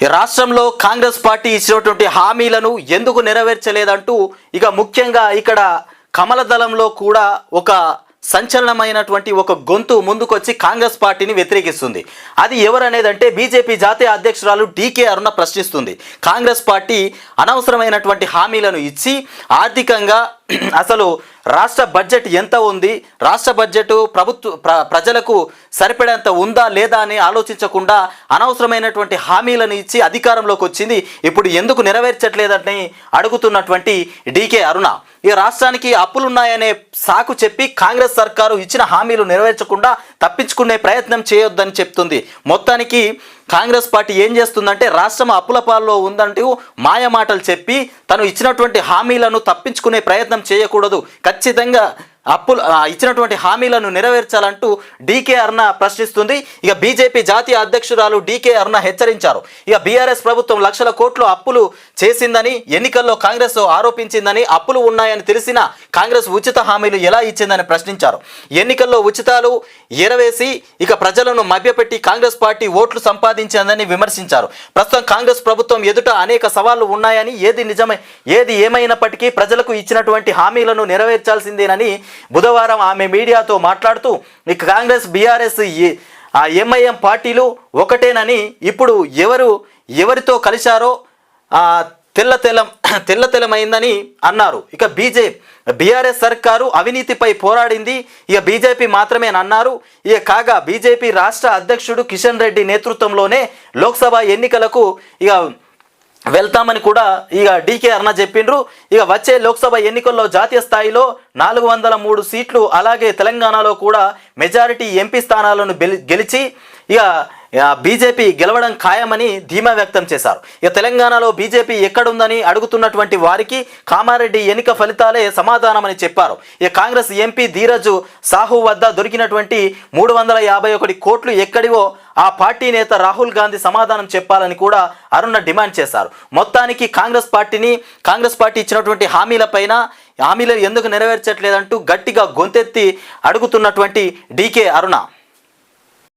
రాష్ట్రంలో కాంగ్రెస్ పార్టీ ఇచ్చినటువంటి హామీలను ఎందుకు నెరవేర్చలేదంటూ ఇక ముఖ్యంగా ఇక్కడ కమల దళంలో కూడా ఒక సంచలనమైనటువంటి ఒక గొంతు ముందుకొచ్చి కాంగ్రెస్ పార్టీని వ్యతిరేకిస్తుంది. అది ఎవరనేదంటే బీజేపీ జాతీయ అధ్యక్షురాలు డీకే అరుణ ప్రశ్నిస్తుంది. కాంగ్రెస్ పార్టీ అనవసరమైనటువంటి హామీలను ఇచ్చి ఆర్థికంగా అసలు రాష్ట్ర బడ్జెట్ ఎంత ఉంది? రాష్ట్ర బడ్జెట్ ప్రభుత్వ ప్ర ప్రజలకు సరిపడేంత ఉందా లేదా అని ఆలోచించకుండా అనవసరమైనటువంటి హామీలను ఇచ్చి అధికారంలోకి వచ్చింది. ఇప్పుడు ఎందుకు నెరవేర్చట్లేదని అడుగుతున్నటువంటి డీకే అరుణ. ఈ రాష్ట్రానికి అప్పులున్నాయనే సాకు చెప్పి కాంగ్రెస్ సర్కారు ఇచ్చిన హామీలు నెరవేర్చకుండా తప్పించుకునే ప్రయత్నం చేయొద్దని చెప్తుంది. మొత్తానికి కాంగ్రెస్ పార్టీ ఏం చేస్తుందంటే రాష్ట్రం అప్పుల పాల్లో ఉందంటూ మాయ మాటలు చెప్పి తను ఇచ్చినటువంటి హామీలను తప్పించుకునే ప్రయత్నం చేయకూడదు. ఖచ్చితంగా అప్పులు ఇచ్చినటువంటి హామీలను నెరవేర్చాలంటూ డీకే అర్ణ ప్రశ్నిస్తుంది. ఇక బీజేపీ జాతీయ అధ్యక్షురాలు డీకే అర్ణ హెచ్చరించారు. ఇక బీఆర్ఎస్ ప్రభుత్వం లక్షల కోట్లు అప్పులు చేసిందని ఎన్నికల్లో కాంగ్రెస్ ఆరోపించిందని అప్పులు ఉన్నాయని తెలిసిన కాంగ్రెస్ ఉచిత హామీలు ఎలా ఇచ్చిందని ప్రశ్నించారు. ఎన్నికల్లో ఉచితాలు ఎరవేసి ఇక ప్రజలను మభ్యపెట్టి కాంగ్రెస్ పార్టీ ఓట్లు సంపాదించిందని విమర్శించారు. ప్రస్తుతం కాంగ్రెస్ ప్రభుత్వం ఎదుట అనేక సవాళ్ళు ఉన్నాయని ఏది నిజమే ఏది ఏమైనప్పటికీ ప్రజలకు ఇచ్చినటువంటి హామీలను నెరవేర్చాల్సిందేనని బుధవారం ఆమె మీడియాతో మాట్లాడుతూ ఇక కాంగ్రెస్ బీఆర్ఎస్ ఆ ఎంఐఎం పార్టీలు ఒకటేనని ఇప్పుడు ఎవరు ఎవరితో కలిశారో ఆ, తెల్ల తెల్లం తెల్ల తెల్లమైందని అన్నారు. ఇక బీజే బీఆర్ఎస్ సర్కారు అవినీతిపై పోరాడింది. ఇక బీజేపీ మాత్రమే అన్నారు ఇక కాగా బీజేపీ రాష్ట్ర అధ్యక్షుడు కిషన్ రెడ్డి నేతృత్వంలోనే లోక్సభ ఎన్నికలకు ఇక వెళ్తామని కూడా ఇక డీకే అరుణ చెప్పిండ్రు. ఇక వచ్చే లోక్సభ ఎన్నికల్లో జాతీయ స్థాయిలో నాలుగు వందల మూడు సీట్లు అలాగే తెలంగాణలో కూడా మెజారిటీ ఎంపీ స్థానాలను గెలిచి ఇక బీజేపీ గెలవడం ఖాయమని ధీమా వ్యక్తం చేశారు. ఇక తెలంగాణలో బీజేపీ ఎక్కడుందని అడుగుతున్నటువంటి వారికి కామారెడ్డి ఎన్నిక ఫలితాలే సమాధానమని చెప్పారు. ఇక కాంగ్రెస్ ఎంపీ ధీరజు సాహు వద్ద దొరికినటువంటి మూడు వందల యాభై ఒకటి కోట్లు ఎక్కడివో ఆ పార్టీ నేత రాహుల్ గాంధీ సమాధానం చెప్పాలని కూడా అరుణ డిమాండ్ చేశారు. మొత్తానికి కాంగ్రెస్ పార్టీని కాంగ్రెస్ పార్టీ ఇచ్చినటువంటి హామీలపైన హామీలు ఎందుకు నెరవేర్చట్లేదంటూ గట్టిగా గొంతెత్తి అడుగుతున్నటువంటి డీకే అరుణ.